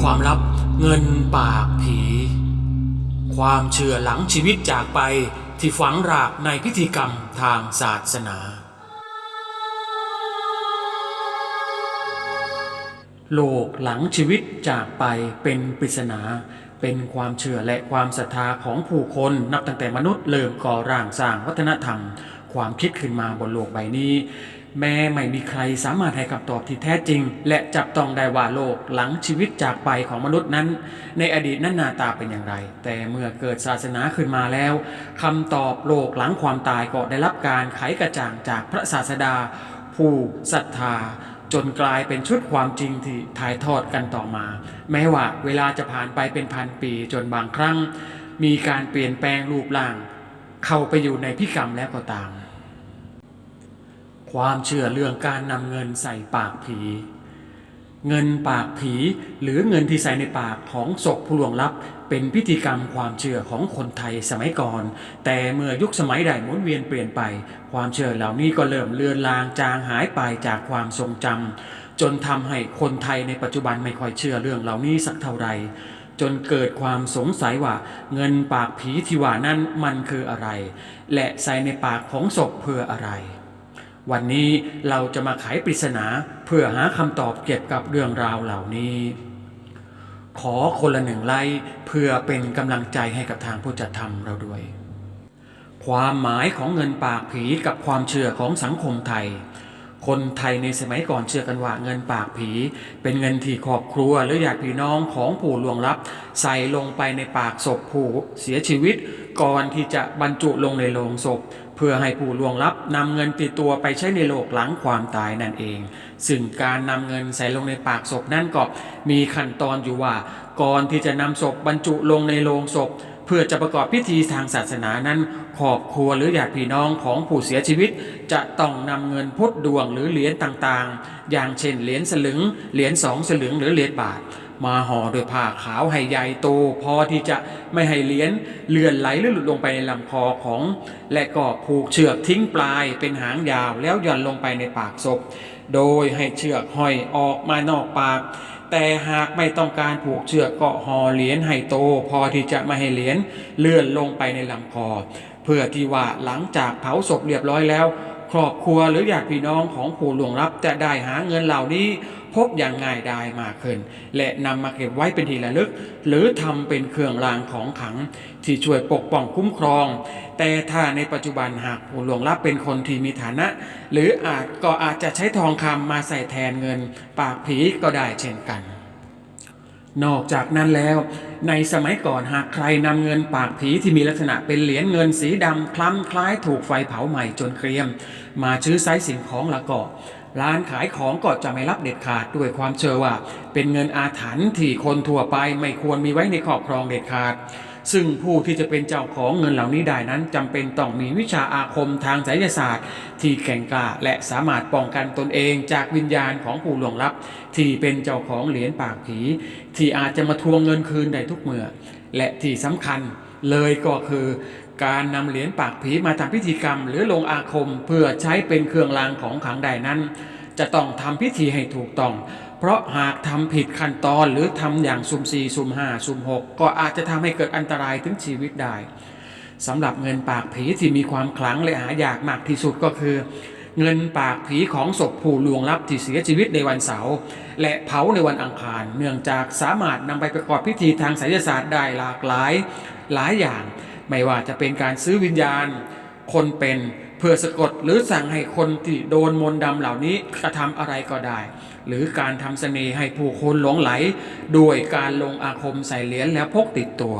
ความลับ เงินปากผี ความเชื่อหลังชีวิตจากไปที่ฝังรากในพิธีกรรมทางศาสนา โลกหลังชีวิตจากไปเป็นปริศนา เป็นความเชื่อและความศรัทธาของผู้คนนับตั้งแต่มนุษย์เริ่มก่อร่างสร้างวัฒนธรรม ความคิดขึ้นมาบนโลกใบนี้ แม้ไม่มีใครสามารถให้คำตอบที่แท้จริง และจับต้องได้ว่าโลกหลังชีวิตจากไปของมนุษย์นั้น ในอดีตนั้นหน้าตาเป็นอย่างไร แต่เมื่อเกิดศาสนาขึ้นมาแล้วคำตอบโลกหลังความตายก็ได้รับการไขกระจ่างจากพระศาสดา ผู้ศรัทธาจนกลายเป็นชุดความจริงที่ถ่ายทอดกันต่อมา แม้ว่าเวลาจะผ่านไปเป็นพันปีจนบางครั้ง มีการเปลี่ยนแปลงรูปร่าง เข้าไปอยู่ในพิกรรมแล้วก็ตาม ความเชื่อเรื่องการนำเงินใส่ปากผี เงินปากผีหรือเงินที่ใส่ในปากของศพผู้ล่วงลับ เป็นพิธีกรรมความเชื่อของคนไทยสมัยก่อน แต่เมื่อยุคสมัยใดหมุนเวียนเปลี่ยนไป ความเชื่อเหล่านี้ก็เริ่มเลือนลางจางหายไปจากความทรงจำจนทำให้คนไทยในปัจจุบันไม่ค่อยเชื่อเรื่องเหล่านี้สักเท่าไหร่จนเกิดความสงสัยว่าเงินปากผีที่ว่านั้นมันคืออะไร และใส่ในปากของศพเพื่ออะไร วันนี้เราจะมาไขปริศนาเพื่อหาคำตอบเกี่ยวกับเรื่องราวเหล่านี้ ขอคนละหนึ่งไลค์เพื่อเป็นกำลังใจให้กับทางผู้จัดทำเราด้วย ความหมายของเงินปากผีกับความเชื่อของสังคมไทย คนไทยในสมัยก่อนเชื่อกันว่าเงินปากผี เป็นเงินที่ครอบครัวหรือญาติพี่น้องของผู้ล่วงลับ ใส่ลงไปในปากศพผู้เสียชีวิต ก่อนที่จะบรรจุลงในโลงศพ เพื่อให้ผู้ล่วงลับนำเงินติดตัวไปใช้ในโลกหลังความตายนั่นเอง ซึ่งการนำเงินใส่ลงในปากศพนั่นก็มีขั้นตอนอยู่ว่า ก่อนที่จะนำศพบรรจุลงในโลงศพ พื่อจะประกอบพิธีทางศาสนานั้นครอบครัวหรือญาติพี่น้องของผู้เสียชีวิต จะต้องนำเงินพุทธดวงหรือเหรียญต่างๆ อย่างเช่นเหรียญสลึง เหรียญสองสลึงหรือเหรียญบาท มาห่อด้วยผ้าขาวให้ใหญ่โต พอที่จะไม่ให้เหรียญเลื่อนไหลหรือหลุดลงไปในลำคอของ และก็ผูกเชือกทิ้งปลายเป็นหางยาวแล้วหย่อนลงไปในปากศพ โดยให้เชือกห้อยออกมานอกปาก แต่หากไม่ต้องการผูกเชือกก็ห่อเหรียญให้โต พอที่จะไม่ให้เหรียญเลื่อนลงไปในลำคอ เพื่อที่ว่าหลังจากเผาศพเรียบร้อยแล้ว ครอบครัวหรือญาติพี่น้องของผู้ล่วงลับจะได้หาเงินเหล่านี้พบอย่างง่ายดายมากขึ้น และนำมาเก็บไว้เป็นที่ระลึก หรือทำเป็นเครื่องรางของขัง ที่ช่วยปกป้องคุ้มครอง แต่ถ้าในปัจจุบันหากผู้ล่วงลับเป็นคนที่มีฐานะ หรืออาจก็อาจจะใช้ทองคำมาใส่แทนเงิน ปากผีก็ได้เช่นกัน นอกจากนั้นแล้ว ในสมัยก่อนหากใครนำเงินปากผีที่มีลักษณะเป็นเหรียญเงินสีดำคล้ำคล้ายถูกไฟเผาใหม่จนเกรียม มาชื้อไซส์สิ่งของละก็ร้านขายของก็จะไม่รับเด็ดขาดด้วยความเชื่อว่า เป็นเงินอาถรรพ์ที่คนทั่วไปไม่ควรมีไว้ในครอบครองเด็ดขาด ซึ่งผู้ที่จะเป็นเจ้าของเงินเหล่านี้ได้นั้นจำเป็นต้องมีวิชาอาคมทางไสยศาสตร์ ที่แข็งกล้าและสามารถป้องกันตนเองจากวิญญาณของผู้หลวงลับ ที่เป็นเจ้าของเหรียญปากผี ที่อาจจะมาทวงเงินคืนได้ทุกเมื่อและที่สำคัญเลยก็คือการนำเหรียญปากผีมาทำพิธีกรรม หรือลงอาคมเพื่อใช้เป็นเครื่องรางของขลังใดนั้น จะต้องทำพิธีให้ถูกต้อง เพราะหากทำผิดขั้นตอนหรือทำอย่างสุ่มสี่สุ่มห้าสุ่มหกก็อาจจะทำให้เกิดอันตรายถึงชีวิตได้สำหรับเงินปากผีที่มีความขลังและหายากมากที่สุดก็คือ เงินปากผีของศพผู้ล่วงลับที่เสียชีวิตในวันเสาร์และเผาในวันอังคาร เนื่องจากสามารถนำไปประกอบพิธีทางไสยศาสตร์ได้หลากหลายหลายอย่าง ไม่ว่าจะเป็นการซื้อวิญญาณ คนเป็น เพื่อสะกดหรือสั่งให้คนที่โดนมนต์ดำเหล่านี้กระทำอะไรก็ได้ หรือการทำเสน่ห์ให้ผู้คนหลงไหล ด้วยการลงอาคมใส่เหรียญแล้วพกติดตัว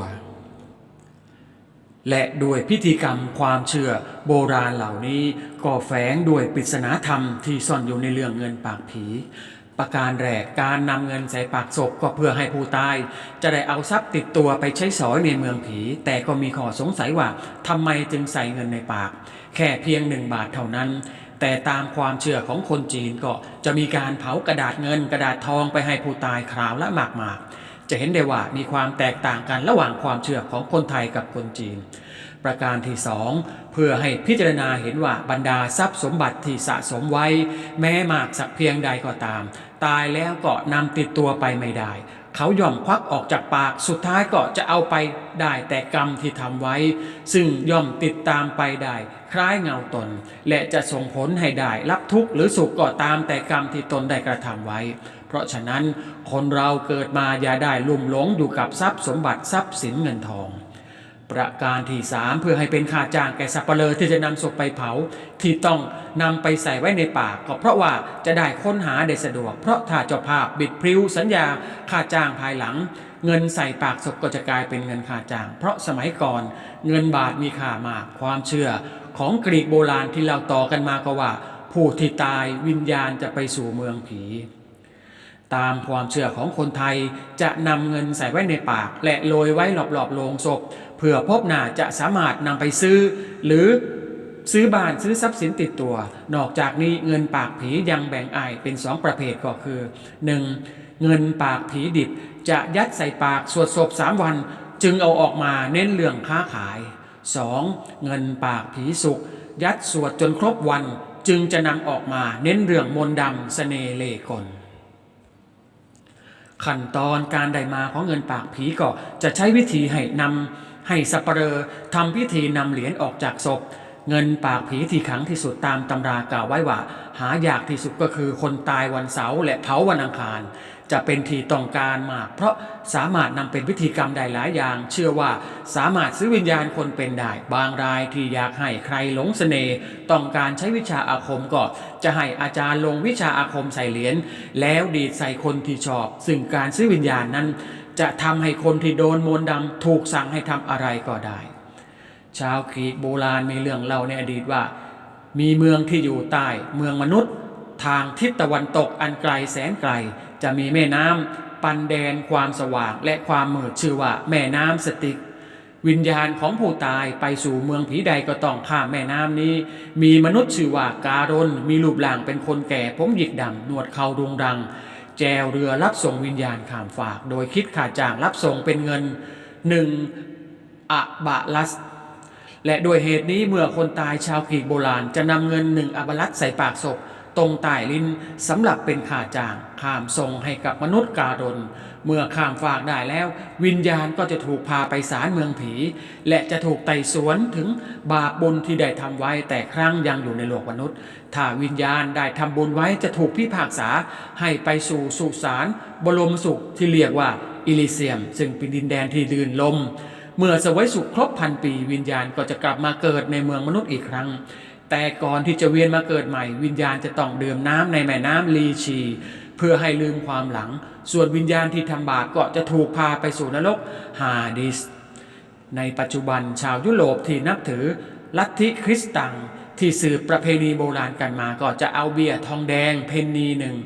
และด้วยพิธีกรรมความเชื่อโบราณเหล่านี้ ก็แฝงด้วยปริศนาธรรมที่ซ่อนอยู่ในเรื่องเงินปากผี ประการแรกการนำเงินใส่ปากศพก็เพื่อให้ผู้ตาย จะได้เอาทรัพย์ติดตัวไปใช้สอยในเมืองผี แต่ก็มีข้อสงสัยว่าทำไมจึงใส่เงินในปาก แค่เพียงหนึ่งบาทเท่านั้น แต่ตามความเชื่อของคนจีนก็จะมีการเผากระดาษเงินกระดาษทองไปให้ผู้ตายคราวละมากมากๆจะเห็นได้ว่ามีความแตกต่างกันระหว่างความเชื่อของคนไทยกับคนจีน ประการที่สองเพื่อให้พิจารณาเห็นว่าบรรดาทรัพย์สมบัติที่สะสมไว้ แม้มากสักเพียงใดก็ตาม ตายแล้วก็นำติดตัวไปไม่ได้ เขาย่อมควักออกจากปากสุดท้ายก็จะเอาไปได้แต่กรรมที่ทำไว้ ซึ่งย่อมติดตามไปได้ คล้ายเงาตน และจะส่งผลให้ได้รับทุกข์หรือสุขก็ตามแต่กรรมที่ตนได้กระทำไว้ เพราะฉะนั้นคนเราเกิดมาอย่าได้ลุ่มหลงอยู่กับทรัพย์สมบัติทรัพย์สินเงินทอง ประการที่สามเพื่อให้เป็นค่าจ้างแก่สับปะเลอที่จะนำศพไปเผา ที่ต้องนำไปใส่ไว้ในปากก็เพราะว่าจะได้ค้นหาได้สะดวก เพราะถ้าเจ้าภาพบิดพริ้วสัญญาค่าจ้างภายหลัง เงินใส่ปากศพก็จะกลายเป็นเงินค่าจ้าง เพราะสมัยก่อนเงินบาทมีค่ามากความเชื่อ ของกรีกโบราณที่เราต่อกันมาก็ว่า ผู้ที่ตายวิญญาณจะไปสู่เมืองผีตามความเชื่อของคนไทยจะนำเงินใส่ไว้ในปาก และโรยไว้รอบๆโลงศพ เพื่อพบหน้าจะสามารถนำไปซื้อ หรือซื้อบ้านซื้อทรัพย์สินติดตัว นอกจากนี้เงินปากผียังแบ่งอายเป็นสองประเภทก็คือ 1. เงินปากผีดิบจะยัดใส่ปากสวดศพสามวัน จึงเอาออกมาเน้นเรื่องค้าขาย 2. เงินปากผีสุกยัดสวดจนครบวันจึงจะนำออกมาเน้นเรื่องมนต์ดำเสน่ห์เล่กลขั้นตอนการได้มาของเงินปากผีก็จะใช้วิธีให้นำ ให้สัปเหร่อทำพิธีนำเหรียญออกจากศพ เงินปากผีที่ขังที่สุดตามตำรากล่าวไว้ว่า หายากที่สุดก็คือคนตายวันเสาร์และเผาวันอังคาร จะเป็นที่ต้องการมาก เพราะสามารถนำเป็นพิธีกรรมได้หลายอย่าง เชื่อว่าสามารถซื้อวิญญาณคนเป็นได้ บางรายที่อยากให้ใครหลงเสน่ห์ต้องการใช้วิชาอาคมก็จะให้อาจารย์ลงวิชาอาคมใส่เหรียญแล้วดีดใส่คนที่ชอบ ซึ่งการซื้อวิญญาณนั้น จะทำให้คนที่โดนมนต์ดำถูกสั่งให้ทำอะไรก็ได้ ชาวกรีกโบราณมีเรื่องเล่าในอดีตว่า มีเมืองที่อยู่ใต้เมืองมนุษย์ ทางทิศตะวันตกอันไกลแสนไกล จะมีแม่น้ำปันแดนความสว่างและความมืดชื่อว่าแม่น้ำสติกวิญญาณของผู้ตายไปสู่เมืองผีใดก็ต้องข้ามแม่น้ำนี้ มีมนุษย์ชื่อว่าการนมีรูปร่างเป็นคนแก่ผมหยิกดำหนวดเขารุงรัง แจวเรือรับส่งวิญญาณข้ามฝาก โดยคิดค่าจ้างรับส่งเป็นเงินหนึ่งอะบาลัส และด้วยเหตุนี้เมื่อคนตายชาวกรีกโบราณ จะนำเงินหนึ่งอับลัสใส่ปากศพ ตรงใต้ลิ้นสำหรับเป็นค่าจ้างข้ามส่งให้กับมนุษย์กาดน เมื่อข้ามฝากได้แล้ว วิญญาณก็จะถูกพาไปศาลเมืองผี และจะถูกไต่สวนถึงบาปบุญที่ได้ทำไว้แต่ครั้งยังอยู่ในโลกมนุษย์ ถ้าวิญญาณได้ทำบุญไว้จะถูกพิพากษาให้ไปสู่สุสานบรมสุขที่เรียกว่าอิลิเซียม ซึ่งเป็นดินแดนที่ลื่นลม เมื่อสวยสุขครบพันปีวิญญาณก็จะกลับมาเกิดในเมืองมนุษย์อีกครั้งแต่ก่อนที่จะเวียนมาเกิดใหม่ วิญญาณจะต้องดื่มน้ำในแม่น้ำลีชี เพื่อให้ลืมความหลัง ส่วนวิญญาณที่ทำบาปก็จะถูกพาไปสู่นรกฮาดิส ในปัจจุบันชาวยุโรปที่นับถือลัทธิคริสตัง ที่สืบประเพณีโบราณกันมาก็จะเอาเบียร์ทองแดงเพนนีหนึ่ง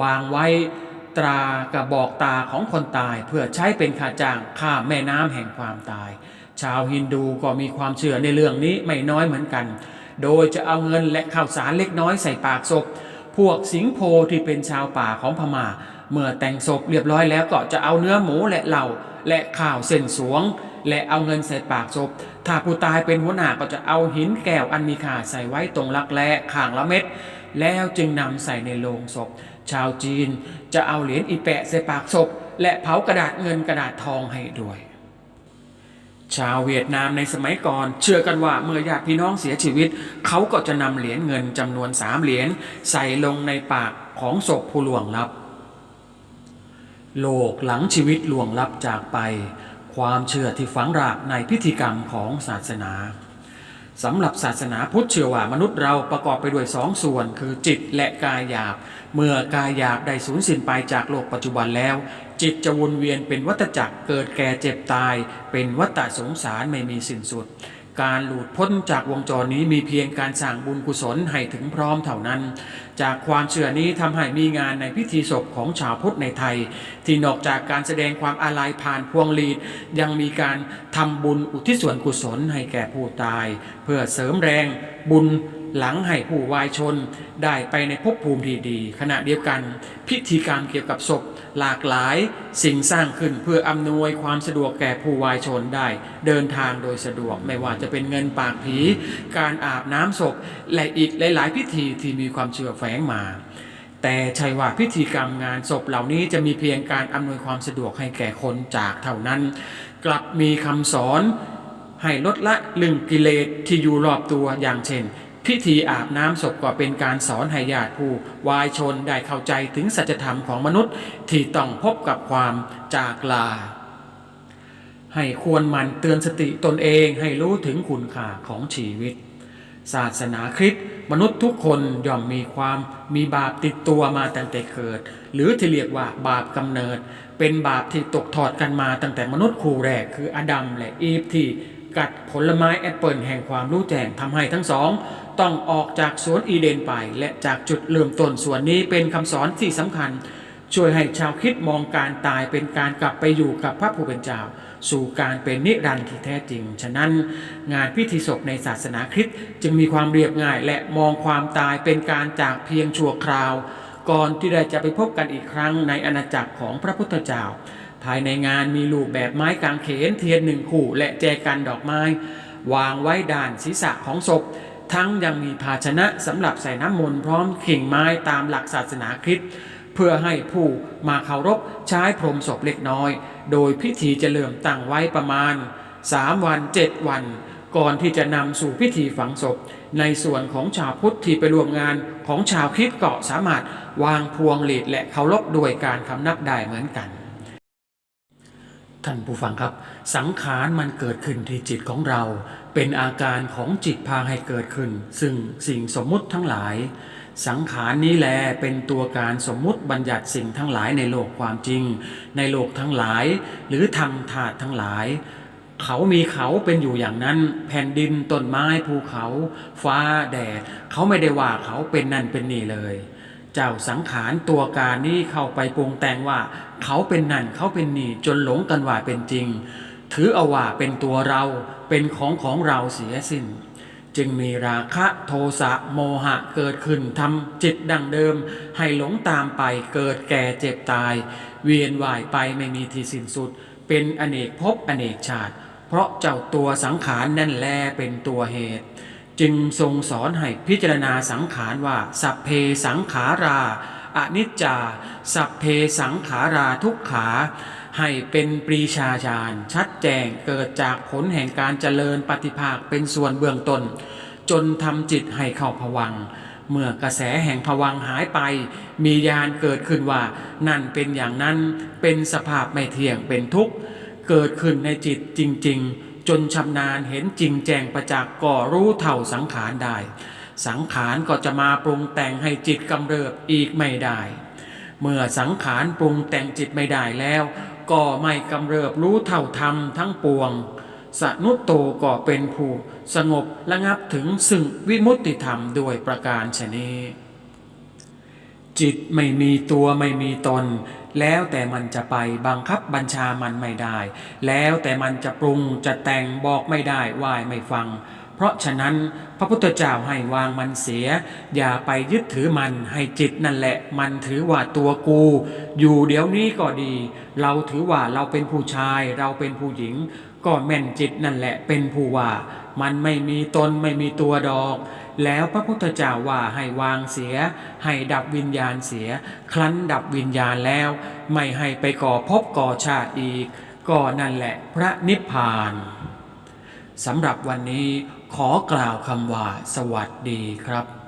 วางไว้ตรากระบอกตาของคนตายเพื่อใช้เป็นค่าจ้างข้าแม่น้ำแห่งความตาย ชาวฮินดูก็มีความเชื่อในเรื่องนี้ไม่น้อยเหมือนกัน โดยจะเอาเงินและข้าวสารเล็กน้อยใส่ปากศพ พวกสิงโพที่เป็นชาวป่าของพม่า เมื่อแต่งศพเรียบร้อยแล้วก็จะเอาเนื้อหมูและเหล้าและข้าวเส้นสวง และเอาเงินใส่ปากศพ ถ้าผู้ตายเป็นหัวหน้าก็จะเอาหินแก้วอันมีค่าใส่ไว้ตรงรักแร้ข้างละเม็ดแล้วจึงนำใส่ในโลงศพ ชาวจีนจะเอาเหรียญอีแปะใส่ปากศพ และเผากระดาษเงินกระดาษทองให้ด้วย ชาวเวียดนามในสมัยก่อน เชื่อกันว่าเมื่อญาติพี่น้องเสียชีวิต เขาก็จะนำเหรียญเงินจำนวนสามเหรียญใส่ลงในปากของศพผู้ล่วงลับ โลกหลังชีวิตล่วงลับจากไป ความเชื่อที่ฝังรากในพิธีกรรมของศาสนา สำหรับศาสนาพุทธเชื่อว่ามนุษย์เราประกอบไปด้วยสองส่วน คือจิตและกายหยาบ เมื่อกายหยาบได้สูญสิ้นไปจากโลกปัจจุบันแล้ว จิตจะวนเวียนเป็นวัฏจักรเกิดแก่เจ็บตาย เป็นวัฏสงสารไม่มีสิ้นสุด การหลุดพ้นจากวงจรนี้มีเพียงการสั่งบุญกุศลให้ถึงพร้อมเท่านั้น จากความเชื่อนี้ทำให้มีงานในพิธีศพของชาวพุทธในไทย ที่นอกจากการแสดงความอาลัยผ่านพวงลีดยังมีการทำบุญอุทิศส่วนกุศลให้แก่ผู้ตาย เพื่อเสริมแรงบุญ หลังให้ผู้วายชนได้ไปในภพภูมิที่ดี ขณะเดียวกัน พิธีกรรมเกี่ยวกับศพหลากหลายสิ่งสร้างขึ้นเพื่ออำนวยความสะดวกแก่ผู้วายชนได้ เดินทางโดยสะดวกไม่ว่าจะเป็นเงินปากผี การอาบน้ำศพ และอีกหลาย ๆ พิธีที่มีความเชื่อแฝงมาแต่ใช่ว่าพิธีกรรมงานศพเหล่านี้จะมีเพียงการอำนวยความสะดวกให้แก่คนจากเท่านั้น กลับมีคำสอนให้ลดละลึงกิเลสที่อยู่รอบตัวอย่างเช่น พิธีอาบน้ำศพก็เป็นการสอนให้ญาติผู้วายชนได้เข้าใจถึงสัจธรรมของมนุษย์ที่ต้องพบกับความจากลา ให้ควรมันเตือนสติตนเองให้รู้ถึงคุณค่าของชีวิต ศาสนาคริสต์มนุษย์ทุกคนย่อมมีความมีบาปติดตัวมาตั้งแต่เกิด หรือที่เรียกว่าบาปกำเนิด เป็นบาปที่ตกทอดกันมาตั้งแต่มนุษย์คู่แรกคืออดัมและอีฟที่กัดผลไม้แอปเปิลแห่งความรู้แจ้งทำให้ทั้งสอง ต้องออกจากสวนอีเดนไป และจากจุดเริ่มต้นส่วนนี้เป็นคำสอนที่สำคัญ ช่วยให้ชาวคริดมองการตายเป็นการกลับไปอยู่กับพระผู้เป็นเจ้า สู่การเป็นนิรันดร์ที่แท้จริง ฉะนั้น งานพิธีศพในศาสนาคริสต์จึงมีความเรียบง่ายและมองความตายเป็นการจากเพียงชั่วคราว ก่อนที่เราจะไปพบกันอีกครั้งในอาณาจักรของพระพุทธเจ้าภายในงานมีรูปแบบไม้กางเขนเทียนหนึ่งคู่และแจกันดอกไม้ วางไว้ด้านศีรษะของศพ ทั้งยังมีภาชนะสำหรับใส่น้ำมนต์พร้อมเขิงไม้ตามหลักศาสนาคริสต์เพื่อให้ผู้มาเคารพใช้พรมศพเล็กน้อย โดยพิธีจะเริ่มตั้งไว้ประมาณ 3 วัน 7 วัน ก่อนที่จะนำสู่พิธีฝังศพ ในส่วนของชาวพุทธที่ไปร่วมงานของชาวคริสต์ก็สามารถวางพวงหลีดและเคารพด้วยการคำนับได้เหมือนกัน ท่านผู้ฟังครับ สังขารมันเกิดขึ้นที่จิตของเรา เป็นอาการของจิตพาให้เกิดขึ้น ซึ่งสิ่งสมมุติทั้งหลาย สังขารนี้แลเป็นตัวการสมมุติบัญญัติสิ่งทั้งหลายในโลกความจริง ในโลกทั้งหลาย หรือธรรมธาตุทั้งหลาย เขามีเขาเป็นอยู่อย่างนั้น แผ่นดินต้นไม้ภูเขา ฟ้าแดดเขาไม่ได้ว่าเขาเป็นนั่นเป็นนี่เลย เจ้าสังขารตัวการนี้เข้าไปปรุงแต่งว่า เขาเป็นนั่นเขาเป็นนี่จนหลงกันว่าเป็นจริง ถือเอาว่าเป็นตัวเราเป็นของของเราเสียสิ้น จึงมีราคะโทสะโมหะเกิดขึ้นทำจิตดังเดิม ให้หลงตามไปเกิดแก่เจ็บตาย เวียนว่ายไปไม่มีที่สิ้นสุด เป็นอเนกภพอเนกชาติ เพราะเจ้าตัวสังขารนั่นแลเป็นตัวเหตุ จึงทรงสอนให้พิจารณาสังขารว่า สัพเพสังขาราอนิจจา สัพเพสังขาราทุกขา ให้เป็นปรีชาญาณชัดแจ้งเกิดจากผลแห่งการเจริญปฏิภาคเป็นส่วนเบื้องต้น จนทำจิตให้เข้าผวังเมื่อกระแสแห่งผวังหายไป มีญาณเกิดขึ้นว่า นั่นเป็นอย่างนั้นเป็นสภาพไม่เที่ยงเป็นทุกข์ เกิดขึ้นในจิตจริง ๆ จนชำนาญเห็นจริงแจงประจักษ์ก็รู้เท่าสังขารได้ สังขารก็จะมาปรุงแต่งให้จิตกำเริบอีกไม่ได้ เมื่อสังขารปรุงแต่งจิตไม่ได้แล้ว ก็ไม่กำเริบรู้เท่าธรรมทั้งปวง สนุตโตก็เป็นผู้สงบระงับถึงซึ่งวิมุตติธรรมโดยประการชนี้จิตไม่มีตัวไม่มีตน แล้วแต่มันจะไปบังคับบัญชามันไม่ได้ แล้วแต่มันจะปรุงจะแต่งบอกไม่ได้วายไม่ฟัง เพราะฉะนั้นพระพุทธเจ้าให้วางมันเสีย อย่าไปยึดถือมันให้จิตนั่นแหละ มันถือว่าตัวกู อยู่เดี๋ยวนี้ก็ดี เราถือว่าเราเป็นผู้ชาย เราเป็นผู้หญิง ก็แม่นจิตนั่นแหละเป็นผู้ว่า มันไม่มีตนไม่มีตัวดอก แล้วพระพุทธเจ้าว่าให้วางเสีย ให้ดับวิญญาณเสีย ครั้นดับวิญญาณแล้ว ไม่ให้ไปก่อภพก่อชาติอีก ก็นั่นแหละพระนิพพานสำหรับวันนี้ขอกล่าวคำว่าสวัสดีครับ